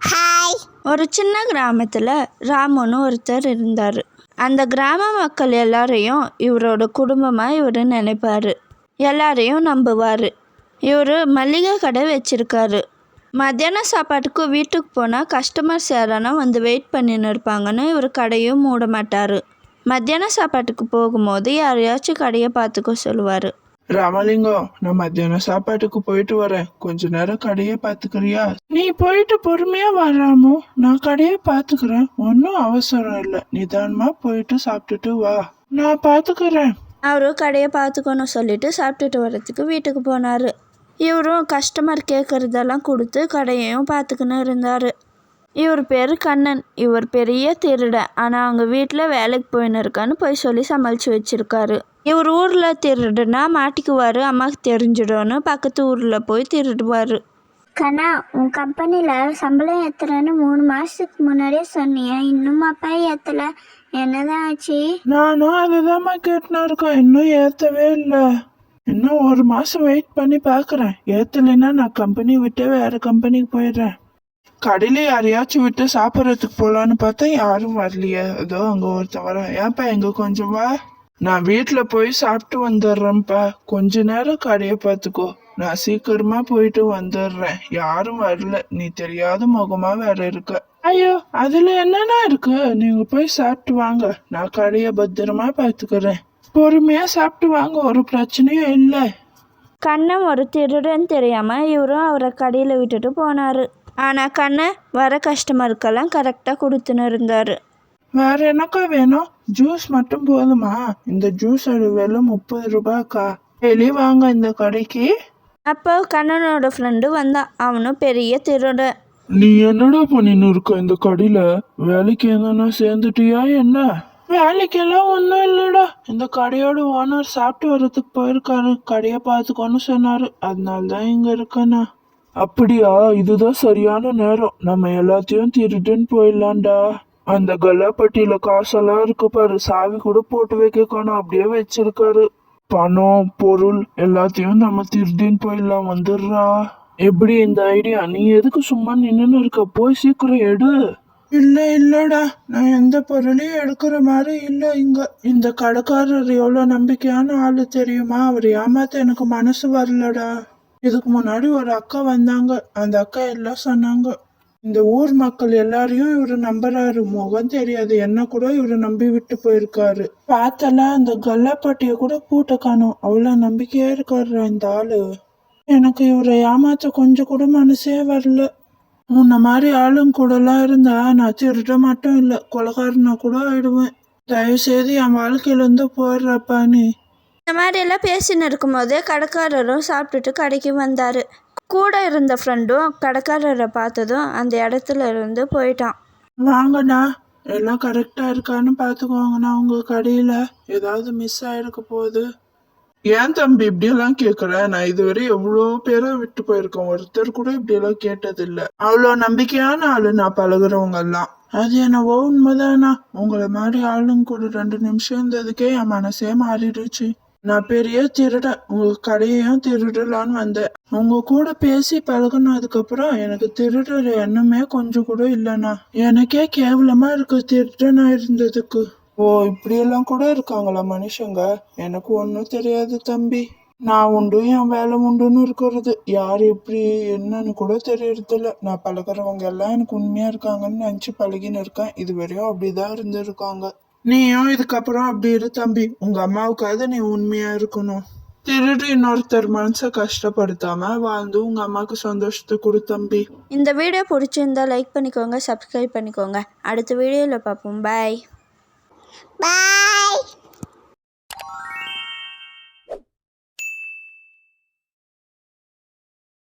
Hi ஒரு சின்ன கிராமத்தில் ராமுன்னு ஒருத்தர் இருந்தார். அந்த கிராம மக்கள் எல்லாரையும் இவரோட குடும்பமாக இவர் நினைப்பார். எல்லாரையும் நம்புவார். இவர் மளிகை கடை வச்சிருக்காரு. மத்தியான சாப்பாட்டுக்கு வீட்டுக்கு போனால் கஸ்டமர்ஸ் யாரானா வந்து வெயிட் பண்ணின்னு இருப்பாங்கன்னு இவர் கடையும் மூட மாட்டார் மத்தியான சாப்பாட்டுக்கு போகும்போது யாரையாச்சும் கடையை பார்த்துக்க சொல்லுவார். ராமலிங்கம் நான் மத்தியானம் சாப்பாட்டுக்கு போயிட்டு வரேன். கொஞ்ச நேரம் கடையை பாத்துக்கிறியா நீ போயிட்டு பொறுமையா வராமோ நான் கடையை பாத்துக்கிறேன் ஒன்னும் அவசரம் இல்ல. நிதானமா போயிட்டு சாப்பிட்டுட்டு வா. நான் பாத்துக்கிறேன் அவரு கடையை பார்த்துக்கணும் சொல்லிட்டு சாப்பிட்டுட்டு வரத்துக்கு வீட்டுக்கு போனார். இவரும் கஸ்டமர் கேட்குறதெல்லாம் கொடுத்து கடையையும் பார்த்துக்கின்னு இருந்தார். இவர் பேர் கண்ணன். இவர் பெரிய திருடன். ஆனால் அவங்க வீட்டில் வேலைக்கு போயின்னு இருக்கான்னு போய் சொல்லி சமாளித்து வச்சுருக்காரு. இவர் ஊரில் திருடுனா மாட்டிக்குவார் அம்மாவுக்கு தெரிஞ்சிடும்னு பக்கத்து ஊரில் போய் திருடுவார். கண்ணா உன் கம்பெனியில் சம்பளம் ஏத்துறேன்னு மூணு மாசத்துக்கு முன்னாடியே சொன்னியே இன்னும் அப்பா ஏத்தல. என்னதான் ஆச்சு? நானும் அதுதாம்மா கேட்டுனா இருக்கேன். இன்னும் ஏத்தவே இல்ல. இன்னும் ஒரு மாசம் வெயிட் பண்ணி பாக்குறேன். ஏத்தலைன்னா நான் கம்பெனி விட்டு வேற கம்பெனிக்கு போயிடுறேன். கடையில யாரையாச்சும் விட்டு சாப்பிட்றதுக்கு போலான்னு பார்த்தா யாரும் வரலையே. அதோ அங்க ஒருத்தன் வரேன். ஏன்ப்பா எங்க கொஞ்சம் வா. நான் வீட்டில் போய் சாப்பிட்டு வந்துடுறேன்ப்பா கொஞ்ச நேரம் கடையை பார்த்துக்கோ. நான் சீக்கிரமா போயிட்டு வந்துடுறேன் யாரும் வரல. நீ தெரியாத முகமா வேற இருக்க. ஐயோ அதுல என்னென்ன இருக்கு? நீங்க போய் சாப்பிட்டு வாங்க. நான் கடையை பத்திரமா பார்த்துக்கிறேன். பொறுமையா சாப்பிட்டு வாங்க. ஒரு பிரச்சனையும் இல்லை. கண்ணன் ஒரு திருடன் தெரியாமல் இவரும் அவரை கடையில் விட்டுட்டு போனார். ஆனால் கண்ணன் வர கஸ்டமருக்கெல்லாம் கரெக்டாக கொடுத்துன்னு இருந்தார். வேற என்னக்கா வேணும்? ஜூஸ் மட்டும் போதுமா? இந்த ஜூஸ் விலை முப்பது ரூபாய்க்கா டெய்லி வாங்க இந்த கடைக்கு. அப்போ கண்ணனோட ஃப்ரெண்டு வந்தான் அவனும் பெரிய திருடன். நீ என்னடா பண்ணின்னு இருக்க இந்த கடையில? வேலைக்கு எங்கன்னா சேர்ந்துட்டியா என்ன? வேலைக்கெல்லாம் ஒன்றும் இல்லைடா. இந்த கடையோட ஓனர் சாப்பிட்டு வர்றதுக்கு போயிருக்காரு. கடையை பார்த்துக்கோன்னு சொன்னாரு. அதனால தான் இங்க இருக்கேண்ணா அப்படியா? இதுதான் சரியான நேரம். நம்ம எல்லாத்தையும் திருடுன்னு போயிடலாம்டா. அந்த கல்லாப்பட்டியில காசெல்லாம் இருக்கு பாரு. சாவி கூட போட்டு வைக்க அப்படியே வச்சிருக்காரு. பணம் பொருள் எல்லாத்தையும் நம்ம திருடின்னு போயிடலாம். வந்துடுறா. எப்படி இந்த ஐடியா? நீ எதுக்கு சும்மா நின்னுன்னு இருக்க? போய் சீக்கிரம் எடு. இல்ல இல்லடா. நான் எந்த பொருளையும் எடுக்கிற மாதிரி இல்ல இங்க. இந்த கடைக்காரர் எவ்வளவு நம்பிக்கையான ஆளு தெரியுமா? அவர் ஏமாத்த எனக்கு மனசு வரலடா. இதுக்கு முன்னாடி ஒரு அக்கா வந்தாங்க. அந்த அக்கா எல்லாம் சொன்னாங்க. இந்த ஊர் மக்கள் எல்லாரையும் இவரு நம்புறாரு. முகம் தெரியாது. என்ன கூட இவரு நம்பி விட்டு போயிருக்காரு. பார்த்தல அந்த கல்லாப்பட்டிய கூட பூட்ட காணும். அவ்வளவு நம்பிக்கையா இருக்காரு இந்த ஆளு. எனக்கு இவரை ஏமாத்த கொஞ்சம் கூட மனசே வரல. முன்ன மாதிரி ஆளுங்க கூடலாம் இருந்தா நான் திருட மட்டும் இல்லை கொலகாரனா கூட ஆயிடுவேன். தயவு செய்து என் வாழ்க்கையில இருந்து போயிடுறப்பா நீ. இந்த மாதிரி எல்லாம் பேசின்னு இருக்கும்போது கடைக்காரரும் சாப்பிட்டுட்டு கடைக்கு வந்தார். கூட இருந்த ஃப்ரெண்டும் கடைக்காரரை பார்த்ததும் அந்த இடத்துல இருந்து போயிட்டான். வாங்கண்ணா எல்லாம் கரெக்டா இருக்கான்னு பார்த்துக்கோங்கண்ணா உங்க கடையில ஏதாவது மிஸ் ஆயிருக்க போகுது. ஏன் தம்பி இப்படியெல்லாம் கேக்குற? நான் இதுவரை எவ்வளோ பேரை விட்டு போயிருக்கேன் ஒருத்தர் கூட இப்படியெல்லாம் கேட்டதில்ல. அவ்வளோ நம்பிக்கையான ஆளு நான் பழகுறவங்க எல்லாம் அது என்னவோ உண்மைதானா உங்களை மாதிரி ஆளுங்க கூட ரெண்டு நிமிஷம் இருந்ததுக்கே என் மனசே மாறிடுச்சு. நான் பெரிய திருட உங்க கடையையும் திருடலான்னு வந்தேன். அவங்க கூட பேசி பழகினதுக்கப்புறம் எனக்கு திருடுற எண்ணமே கொஞ்சம் கூட இல்லைண்ணா. எனக்கே கேவலமாக இருக்கு திருடனாக இருந்ததுக்கு. ஓ இப்படியெல்லாம் கூட இருக்காங்களா மனுஷங்க? எனக்கு ஒன்றும் தெரியாது தம்பி. நான் உண்டு என் வேலை உண்டுன்னு இருக்கிறது. யார் எப்படி என்னன்னு கூட தெரியறதில்ல. நான் பழகுறவங்க எல்லாம் எனக்கு உண்மையாக இருக்காங்கன்னு நினச்சி பழகின்னு இருக்கேன். இது வரையும் அப்படிதான் இருந்திருக்காங்க. நீயும் இதுக்கப்புறம் அப்படி இரு தம்பி. உங்கள் அம்மாவுக்காவது நீ உண்மையாக இருக்கணும். திருடு இன்னொருத்தர் மனசை கஷ்டப்படுத்தாம வாழ்ந்து உங்க அம்மாவுக்கு சந்தோஷத்தை கொடு தம்பி. இந்த வீடியோ பிடிச்சிருந்தா லைக் பண்ணிக்கோங்க சப்ஸ்கிரைப் பண்ணிக்கோங்க. அடுத்த வீடியோவில் பார்ப்போம். பாய் பாய்